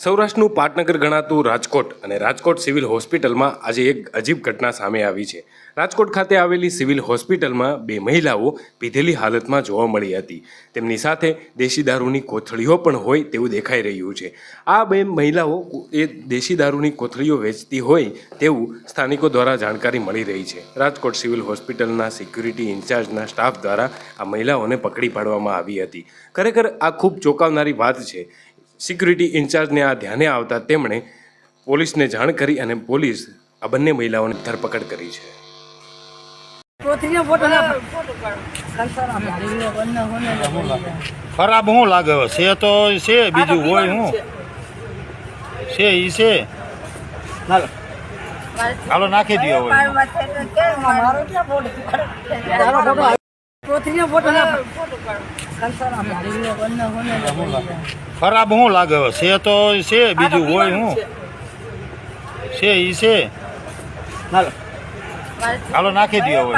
સૌરાષ્ટ્રનું પાટનગર ગણાતું રાજકોટ અને રાજકોટ સિવિલ હોસ્પિટલમાં આજે એક અજીબ ઘટના સામે આવી છે. રાજકોટ ખાતે આવેલી સિવિલ હોસ્પિટલમાં બે મહિલાઓ પીધેલી હાલતમાં જોવા મળી હતી. તેમની સાથે દેશી દારૂની કોથળીઓ પણ હોય તેવું દેખાઈ રહ્યું છે. આ બે મહિલાઓ એ દેશી દારૂની કોથળીઓ વેચતી હોય તેવું સ્થાનિકો દ્વારા જાણકારી મળી રહી છે. રાજકોટ સિવિલ હોસ્પિટલના સિક્યુરિટી ઇન્ચાર્જના સ્ટાફ દ્વારા આ મહિલાઓને પકડી પાડવામાં આવી હતી. ખરેખર આ ખૂબ ચોંકાવનારી વાત છે. સિક્યુરિટી ઇન્ચાર્જને આ ધ્યાને આવતા તેમણે પોલીસને જાણ કરી અને પોલીસ આ બંને મહિલાઓની ધરપકડ કરી છે. કોથળીનો ફોટો ના ખરાબ હું લાગે છે તો છે બીજું હોય હું? છે. ઈ છે. હાલો. નાખી દો ખરાબ શું લાગે હવે? છે તો છે બીજું હોય હું. છે. ઈ છે. હાલો. નાખી દો હવે.